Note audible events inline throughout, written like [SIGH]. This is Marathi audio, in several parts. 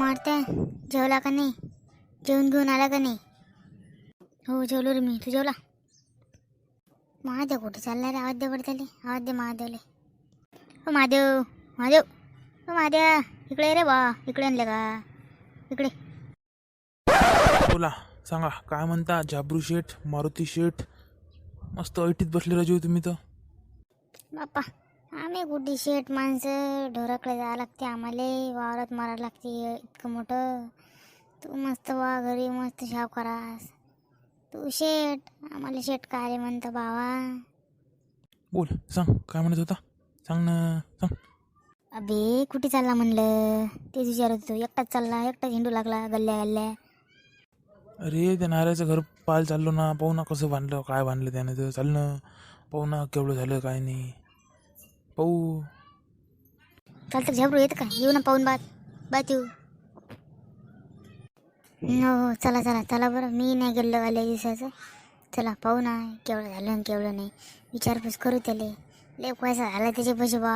वाटतंय जेवला का नाही? जेवण घेऊन आला का नाही? हो जेवलो रे मी. तू जेवला? महादेव कुठे चालला रे? आवाज दे त्याले. आवाज दे महादेवले. हो महादेव महादेव. हो महादेव इकडे रे बा. इकडे आणले का? इकडे. बोला सांगा काय म्हणता? झाबरू शेठ मारुती शेठ. मस्त ऐटीत बसले राजू तुम्ही तर. बाप्पा. आम्ही कुठे शेट माणसं ढोराकडे जावं लागते आम्हाला वावरात मारावं लागते इतकं मोठं. तू मस्त वा घरी मस्त शाव करास. तू शेट आम्हाला शेट काय रे म्हणतं बावा बोल सांग काय म्हणत होता? सांग ना सांग. अबे कुठे चालला म्हणलं? तेच विचारत होतो एकटाच चालला एकटाच हिंडू लागला गल्ल्या गल्ल्या. अरे त्या नाऱ्याचं घर पाल चाललो ना पाहू ना कसं बांधलं काय बांधलं त्यानं तर? चाल ना पाहू ना केवढं झालं काय नाही. पाहू. चालतं झबरू येतं का? येऊ ना पाहून बात. बात येऊ. हो हो चला चला चला बरं. मी नाही गेलो आल्या दिवसाचं. चला पाहू ना केवढं झालं आणि केवढं नाही. विचारपूस करू त्याले. लय पैसा झाला त्याचे पैसे बा.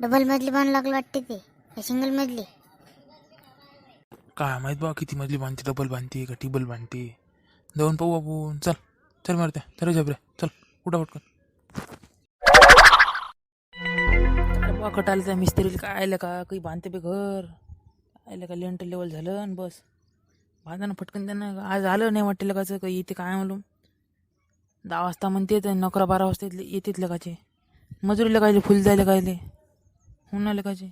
डबल मधली बांधू लागलं वाटते ते. का सिंगल मधली? काय माहीत बा किती मजली बांधते डबल बांधते का टिबल बांधते जाऊन पाहू आपण. चल चल मारत्या. चल झबऱ्या चल कुठं पटकन. बा आलं त्या मिस्त्रीला काय आलं का? काही बांधते बे घर. आलं का लेंटर लेवल झालं आणि बस. बांधा फटकन त्यांना आज आलं नाही वाटतं लगाचं काही येते काय मालूम. दहा वाजता म्हणते तर अकरा बारा वाजता येतले येतात लगाचे. मजुरी लगायले फुल जायला गायले होऊन लगाचे.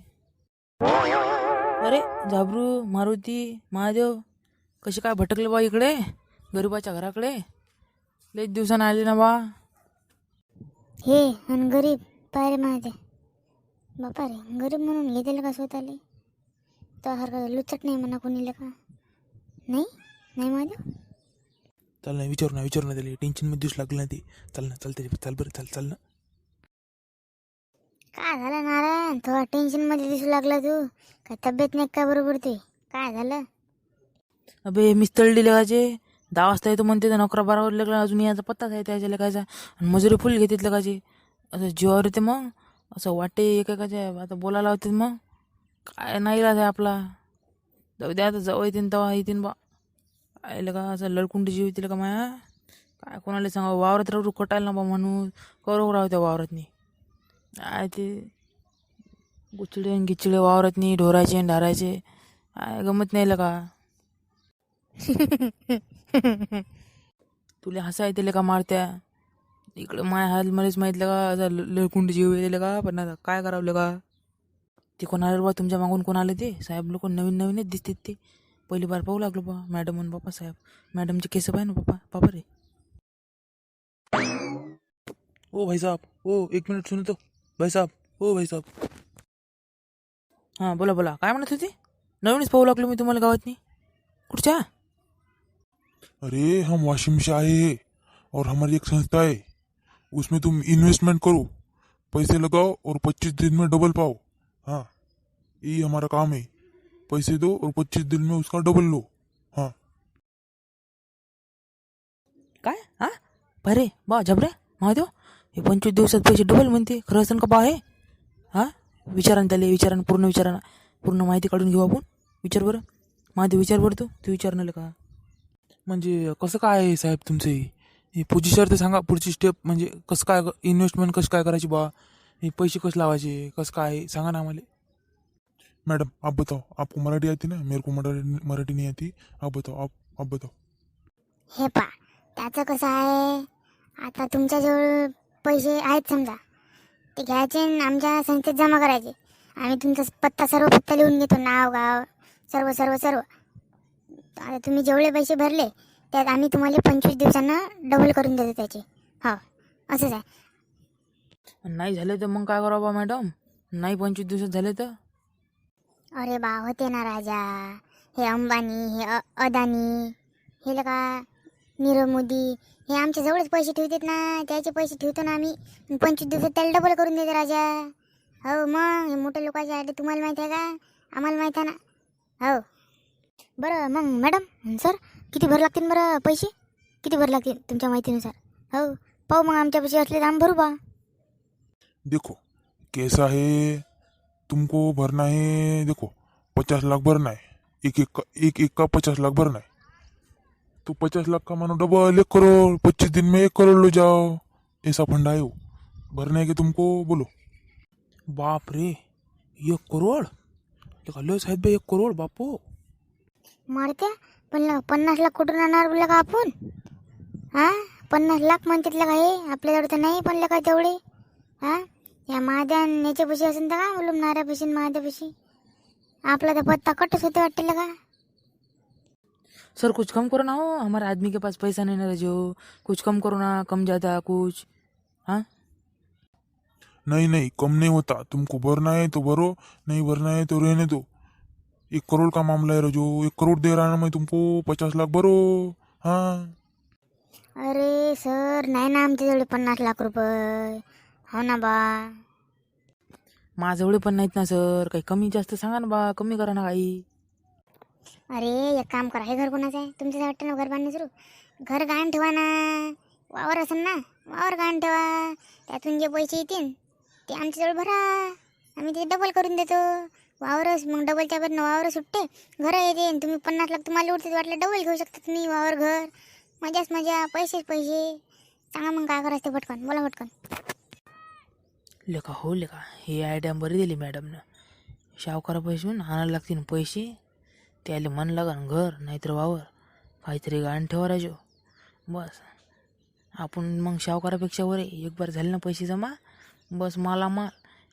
अरे झाबरू मारुती महादेव कसे काय भटकले बा इकडे? गरीबाच्या घराकडे? लईच दिवसानं आले ना बा. हे आणि गरीब पाय रे बापा रे गरीब म्हणून घेतेल का स्वतःले? त्यासारखं लुचट नाही म्हणा कोणीला का? नाही? नाही माझं चल ना विचारू ना विचारू ना त्याला. टेन्शनमध्ये दिवस लागलं ना ते. चल ना चल त्याच्या चल बरं चल चल ना. काय झालं नारायण? थोडा टेन्शनमध्ये दिसू लागला तू. काय तब्येत नाही का बरोबर ते? काय झालं? अबे मिस्तळली लगाचे दहा वाजता येतो म्हणते तर अकरा बारा वाजले लागला अजून याचा पत्ताच आहे त्याच्या लगायचा आणि मजुरी फुल घेतात लगाचे असं जीवावर येते मग. असं वाटे एकेकाच्या आता बोलायला होते मग. काय नाही राहते आपला. जाऊ द्या आता जवळ येतील तेव्हा येतील बा. काय लगा असं लडकुंडी जीव येतील का माया? काय कोणाला सांगा वावरात राहू कटायला ना बा म्हणून करू राहू त्या वावरातनी. काय ते गुचडे आणि गिचडे वावरातनी ढोरायचे आणि ढारायचे. काय गमत नाही लगा [LAUGHS] तुला हसा येते का मारत्या? इकडं माय हाल मलाच माहितलं का असं लळकुंड जीव येते का पण आता काय करावं का ते कोण आलं बा तुमच्या मागून कोण आले ते? साहेब लोक नवीन नवीनच दिसतात ते. पहिली बार पाहू लागलो बा मॅडम आणि बापा साहेब. मॅडमचे केस पाय ना पप्पा पापा रे. ओ भाई साहब ओ एक मिनिट सुनतो भाई साहब ओ भाई साहब. हां बोला बोला. काय म्हणत होते? नवीनच पाहू लागलो मी तुम्हाला गावातनी. कुठच्या? अरे हम वाशिम से आए हैं. और हमारी एक संस्था है उसमें तुम इन्वेस्टमेंट करो पैसे लगाओ और 25 दिन में डबल पाओ। हाँ यही हमारा काम है। पैसे दो और 25 दिन में उसका डबल लो। हाँ। काय? हा? बरे बा झबऱ्या महादेव हे? पंचवीस दिवसात पैसे डबल म्हणते खरं असं का बा हे हा? विचारान त्याला विचारान पूर्ण विचारान पूर्ण माहिती काढून घेऊ आपण. विचार बरं. महादेव विचार बरं तू तू विचारणार का म्हणजे कसं काय आहे साहेब तुमचे हे पुढची शर्त सांगा पुढची स्टेप म्हणजे कसं काय इन्व्हेस्टमेंट कसं काय करायची बा हे पैसे कसं लावायचे कसं काय? सांगा ना आम्हाला. मैडम आप बताओ आपको मराठी आती ना? मेरे को मराठी मराठी नहीं आती। आप बताओ आप आप बताओ. हे पा त्याचं कसं आहे? आता तुमच्याजवळ पैसे आहेत समजा. ते घ्यायचे आणि आमच्या संस्थेत जमा करायचे. आम्ही तुमचा पत्ता सर्व पत्ता लिहून घेतो नाव गाव सर्व सर्व सर्व. आता तुम्ही जेवढे पैसे भरले त्यात आम्ही तुम्हाला पंचवीस दिवसांना डबल करून देतो त्याचे. हो असंच आहे. नाही झालं तर मग काय करावं बा मॅडम नाही पंचवीस दिवसात झाले तर? अरे बा होते ना राजा. हे अंबानी हे अ अदानी हे लका नीरव मोदी हे आमच्या जवळच पैसे ठेवतात ना त्याचे पैसे ठेवतो ना आम्ही. आणि पंचवीस दिवसात त्याला डबल करून देतो राजा. हो मग हे मोठ्या लोकांचे आहे ते तुम्हाला माहिती आहे का? आम्हाला माहिती आहे ना. हो. बरं मग मॅडम सर किती भर लागतील बरं पैसे? किती भर लागतील तुमच्या माहितीनुसार? हो पाहू मग आमच्या पैसे असले तर आम्ही भरू बा. देखो कैसा है तुमको भरना है देखो पचास लाख भरना है एक एक का- एक एक का पचास लाख भरना है तो पचास लाख का मानो डबल एक करोड़ पच्चीस दिन में एक करोड़ लो जाओ. ऐसा फंड है वो. भरना है कि तुमको? बोलो. बाप रे एक करोड? लय साहेब एक करोड बापू. मारत्या? पण ल- पन्नास लाख कुठून आणणार बोललं का आपण? हा पन्नास लाख म्हणतात का हे आपल्याजवळ तर नाही पण का तेवढे? हा या महाद्यान याच्यापाशी असेल तर का बोलून नाऱ्यापाशी न महाद्यापाशी आपला तर पत्ता कटच होते वाटते का? सर कुछ कम करो ना हो हमारे आदमी के पास पैसा नहीं ना रजो कुछ कम करो ना कम जाता कुछ। हाँ नहीं नहीं कम नहीं होता। तुमको भरना है तो भरो नहीं भरना है तो रहने दो। एक करोड़ का मामला है जो एक करोड़ दे रहा ना मैं तुमको पचास लाख भरो। हाँ। अरे सर नाही ना आमच्याजवळ पन्नास लाख रुपये. हो ना बा. माझ्याजवळ पण नाहीत ना सर. काही कमी जास्त सांगा ना बा. कमी करा ना काही. अरे एक काम करा. हे घर कोणाचं आहे? तुमचं वाटतं ना घर बांधणं सुरू? घर गहाण ठेवा ना. वावर असेल ना. वावर गहाण ठेवा. त्यातून जे पैसे येतील ते आमच्याजवळ भरा. आम्ही ते डबल करून देतो. वावरच मग डबलच्या बदल वावर सुटते. घरं येते आणि तुम्ही पन्नास लाख तुम्हाला उरते वाटलं डबल घेऊ शकता तुम्ही वावर घर. मजाच मजा पैसेच पैसे. सांगा मग काय करायचं ते पटकन बोला पटकन. लेखा हो लेखा हे आयडिया बरी दिली मॅडमनं शावकार पैसे म्हणून आणायला लागतील पैसे. त्याला मन लागन घर नाहीतर वावर. काहीतरी गाण ठेवा राजो. बस. आपण मग शावकारापेक्षा वर एक बार झाले ना पैसे जमा. बस माला माल.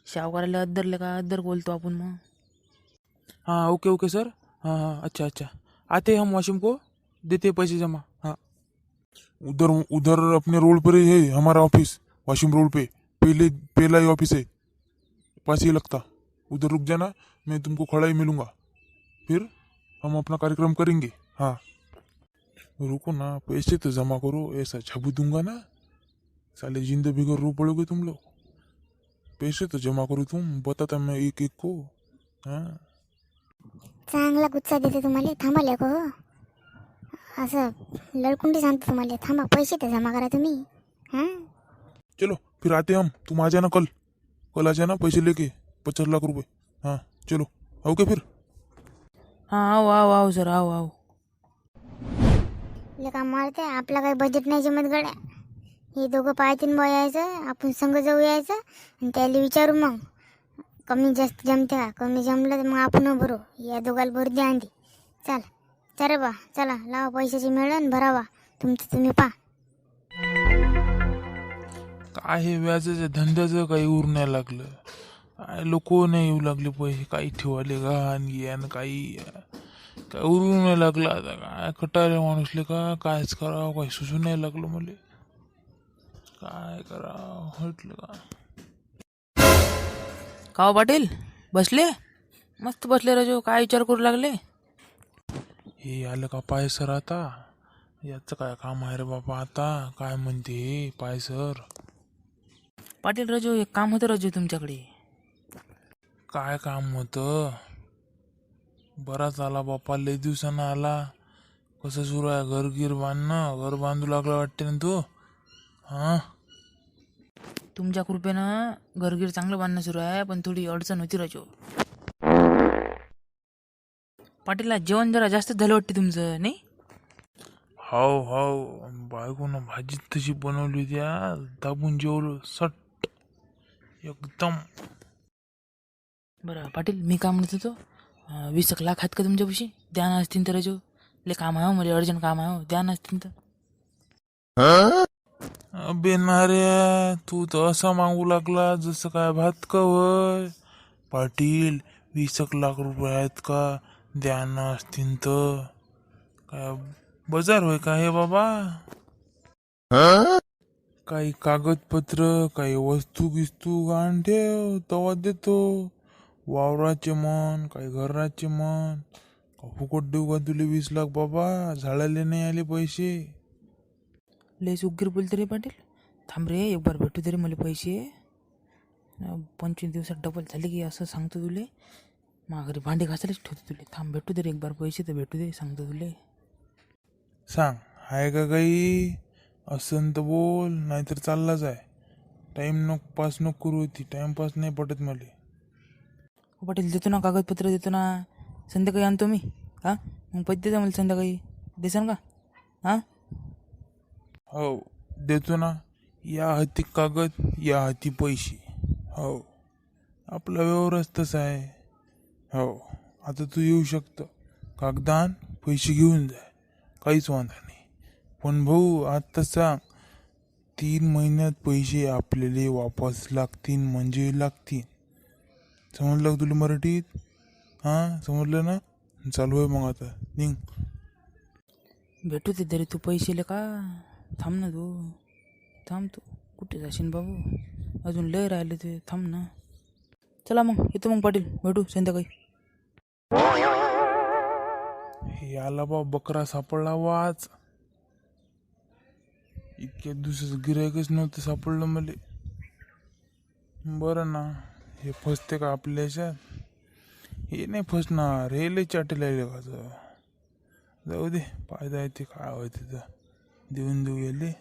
शावकाराला अद्दरले का अद्दर बोलतो आपण मग. हाँ ओके ओके सर हाँ हाँ अच्छा अच्छा. आते हम वाशिम को. देते पैसे जमा. हाँ. उधर उधर अपने रोड पर ही, हमारा ऑफ़िस वाशिम रोड पे. पहले, पहला ही ऑफ़िस है. पास ही लगता. उधर रुक जाना, मैं तुमको खड़ा ही मिलूँगा. फिर हम अपना कार्यक्रम करेंगे. हाँ. रुको ना, पैसे तो जमा करो. ऐसा छबू दूँगा ना. साले जिंदे बिगड़ रो पड़ोगे तुम लोग. पैसे तो जमा करो तुम. बताता मैं एक एक को. हाँ. चांगला गुच्चा देते तुम्हाला. थांबा लेको हो. असं लडकुंडी सांगतो तुम्हाला. थांबा पैसे तर जमा करा तुम्ही. हां? चलो फिर आते हम. तुम आ जाना कल. कल आ जाना पैसे लेके. पचास लाख रुपए हाँ चलो. ओके फिर? हाँ आओ आओ आओ सर आओ आओ. लेका मारते आपला काही बजेट नाही जमत गड्या. हे दोघं पाहतीन बा यायचं आपण संघ जाऊ यायचं आणि त्याला विचारू मग. कमी जास्त जमते का? कमी जमलं तर मग आपण भरू. या दोघाला भर द्या आधी. चल. चला बा. चला. लावा पैशाची मिळून भरावा. तुमचं तुम्ही पा काय हे व्याजाच्या धंद्याचं काही उर नाही लागलं. काय लोक नाही येऊ लागले पैसे. काही ठेवाले घाण घ्यान काही. काय उरू नाही लागलं आता. काय कटायला माणूसले का? कायच करावं? काही सुचू नाही लागलं मला. काय करावं? म्हटलं का? का हो पाटील बसले? मस्त बसले राजू काय विचार करू लागले? हे आलं का पाय सर आता? याचं काय काम आहे रे बाबा आता? काय म्हणते पाय सर पाटील राजू एक काम होतं राजू तुमच्याकडे. काय काम होतं? बराच आला बाप्पा लय दिवसानं आला. कसं सुरू आहे? घर गिर बांधणं घर बांधू लागलं वाटते ना तू? हा? तुमच्या कृपेनं घरगीर चांगलं बांधणं सुरू आहे पण थोडी अडचण होती राजू. पाटीलला जेवण जरा जास्त झालं वाटते तुमचं नाही? हाव हाव. बायकोनं भाजी तशी बनवली होती. दाबून जेवलो सट. एकदम. बरं पाटील मी काय म्हणत होतो? अं, वीस एक लाख आहेत का तुमच्यापाशी? द्या ना असतील तर राजू. ले काम आहे हो मला अर्जंट काम आहे हो द्या ना असतील तर. अबे तू तर असा मागू लागला जसं काय भात का होय पाटील वीस एक लाख रुपये आहेत का? द्या ना असतील तर. काय बाजार होय का हे बाबा? काही कागदपत्र काही वस्तू गिस्तू घाण ठेव तवा देतो. वावराचे मन काही घराचे मन. फुकट देऊ का तुले वीस लाख बाबा? झाडाले नाही आले पैसे. लय उग्गीर बोलते रे पाटील. थांब रे एक बार भेटू दे रे मला पैसे. पंचवीस दिवसात डबल झाले की असं सांगतो तुले. माघारी भांडी घासायलाच ठेवतो तुले. थांब भेटू दे रे एक बार पैसे तर भेटू दे सांगतो तुले. सांग आहे का काही असं तर बोल नाहीतर चालला जाय टाइम नको पास नको करू ती टाइमपास नाही पटत मला. हो पाटील देतो ना कागदपत्र देतो ना. संध्याकाळी आणतो मी. हां? मग पैसे देजा मला संध्याकाळी. देसान का? हां? हो देतो ना. या हाती कागद या हाती पैसे. हो. आपला व्यवहारच तसा आहे. हो. आता तू येऊ शकतो. कागदान पैसे घेऊन जा. काहीच वांधा नाही. पण भाऊ आता सांग. तीन महिन्यात पैसे आपल्याला वापस लागतील म्हणजे लागतील. समजलं का तुला मराठीत? हां समजलं ना? चालू आहे मग आता. निघ. भेटू ते तरी तू पैसे का? थांब ना तू थांब तू. कुठे जाशील बाबू? अजून लय राहिले ते. थांब ना. चला मग येतो मग पाटील. भेटू संध्याकाळी. याला बा बकरा सापडला वाच. इतक्या दिवसाचं गिरायकच नव्हतं सापडलं मले. बरं ना हे फसते का आपल्या याच्यात? हे नाही फसणार. हे लय चाटेल जाऊ दे फायदा आहे ते काय होय तिथं देऊन देऊ याले